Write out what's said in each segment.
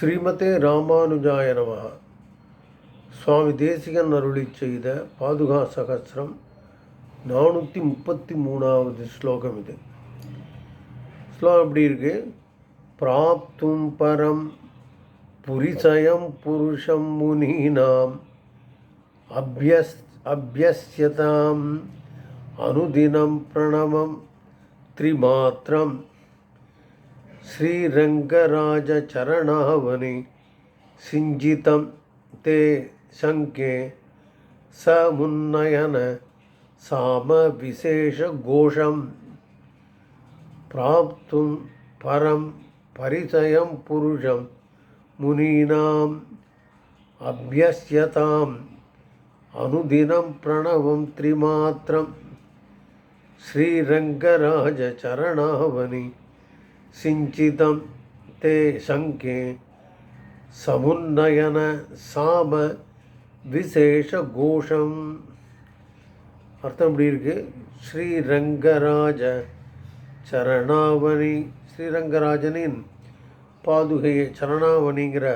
ஸ்ரீமதே ராமானுஜாய நமः சுவாமி தேசிகன் அருளி செய்த பாதுகா சகசிரம் நானூற்றி முப்பத்தி மூணாவது ஸ்லோகம் இது. ஸ்லோகம் எப்படி இருக்கு? பிராப்தும் பரம் புரிசயம் புருஷம் முனீனாம் அபியஸ் அபியஸ்யதாம் அனுதினம் பிரணவம் த்ரிமாத்திரம் श्रीरङ्गराजचरणावनि सिञ्जितं ते शङ्के समुन्नयन सामविशेषघोषं प्राप्तुं परं परिचयं पुरुषं मुनीनाम् अभ्यस्यताम् अनुदिनं प्रणवं त्रिमात्रं श्रीरङ्गराजचरणावनि சிஞ்சிதம் தே சங்கே சமுன்னயன சாம விசேஷ கோஷம். அர்த்தம் இப்படி இருக்கு? ஸ்ரீரங்கராஜ சரணாவணி. ஸ்ரீரங்கராஜனின் பாதுகையை சரணாவணிங்கிற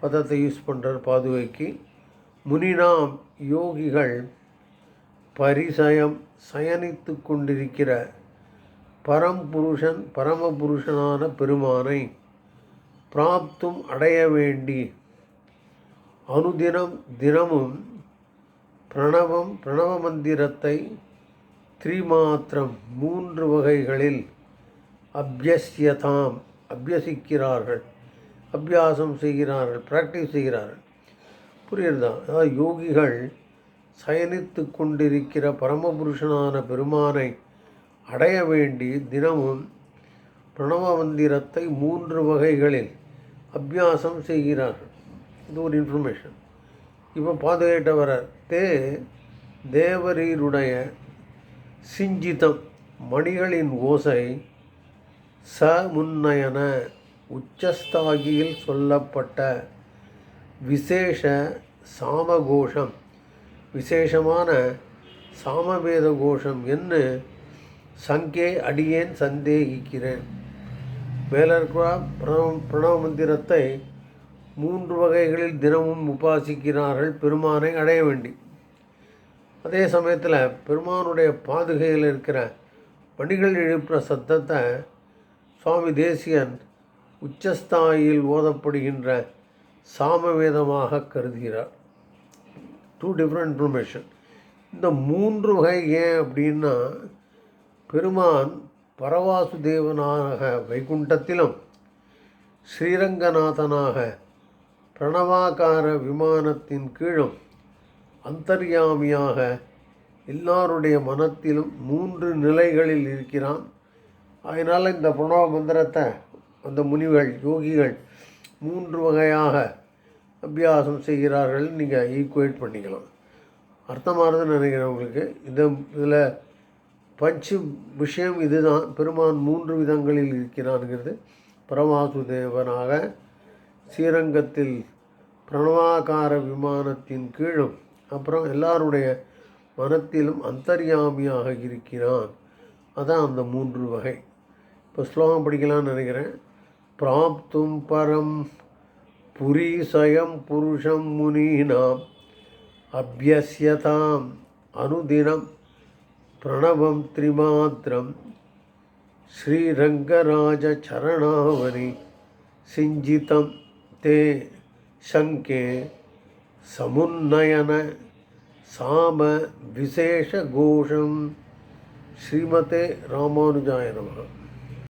பதத்தை யூஸ் பண்ணுற பாதுகைக்கு. முனினாம் யோகிகள் பரிசயம் சயனித்து கொண்டிருக்கிற பரம்புருஷன் பரமபுருஷனான பெருமானை பிராப்தும் அடைய வேண்டி அனுதினம் தினமும் பிரணவம் பிரணவ மந்திரத்தை த்ரிமாத்திரம் மூன்று வகைகளில் அபியசியதாம் அபியசிக்கிறார்கள் அபியாசம் செய்கிறார்கள் ப்ராக்டிஸ் செய்கிறார்கள். புரியுறதா அதாவது யோகிகள் சயனித்து கொண்டிருக்கிற பரமபுருஷனான பெருமானை அடைய வேண்டி தினமும் பிரணவ மந்திரத்தை மூன்று வகைகளில் அபியாசம் செய்கிறார்கள். இது ஒரு இன்ஃபர்மேஷன் இப்போ பாதுகாட்ட தே தேவரீருடைய சிஞ்சிதம் மணிகளின் ஓசை ச முன்னயன உச்சஸ்தாகியில் சொல்லப்பட்ட விசேஷ சாமகோஷம். விசேஷமான சாமவேத கோஷம் என்று சங்கே அடியேன் சந்தேகிக்கிறேன் மேலே பிரணவ பிரணவ மந்திரத்தை மூன்று வகைகளில் தினமும் உபாசிக்கிறார்கள் பெருமானை அடைய வேண்டி. அதே சமயத்தில் பெருமானுடைய பாதுகையில் இருக்கிற பணிகள் எழுப்புற சத்தத்தை சுவாமி தேசியன் உச்சஸ்தாயில் ஓதப்படுகின்ற சாமவேதமாக கருதுகிறார். டூ டிஃப்ரெண்ட் இன்ஃபர்மேஷன் இந்த மூன்று வகை ஏன் அப்படின்னா பெருமான் பரவாசுதேவனாக வைகுண்டத்திலும் ஸ்ரீரங்கநாதனாக பிரணவாகார விமானத்தின் கீழும் அந்தர்யாமியாக எல்லாருடைய மனத்திலும் மூன்று நிலைகளில் இருக்கிறான். அதனால் இந்த பிரணவ மந்திரத்தை அந்த முனிகள் யோகிகள் மூன்று வகையாக அபியாசம் செய்கிறார்கள். நீங்கள் ஈக்குவேட் பண்ணிக்கலாம். அர்த்தமானதுன்னு நினைக்கிறேன் உங்களுக்கு. இந்த இதில் பஞ்சு விஷயம் இதுதான். பெருமான் மூன்று விதங்களில் இருக்கிறான்ங்கிறது பரமாசுதேவனாக ஸ்ரீரங்கத்தில் பிரணவாகார விமானத்தின் கீழும் அப்புறம் எல்லாருடைய மனத்திலும் அந்தர்யாமியாக இருக்கிறான். அதான் அந்த மூன்று வகை. இப்போ ஸ்லோகம் படிக்கலாம்னு நினைக்கிறேன். பிராப்தும் பரம் புரிசயம் புருஷம் முனீனாம் அபியசியதாம் அனுதினம் பிரணவம் த்ரிமாத்திரம். ஸ்ரீரங்கராஜரணாவணி சிஞ்சிதம் தே சங்கே சமுன்னயன சாம விசேஷ கோஷம். ஸ்ரீமதே ராமானுஜாய நமः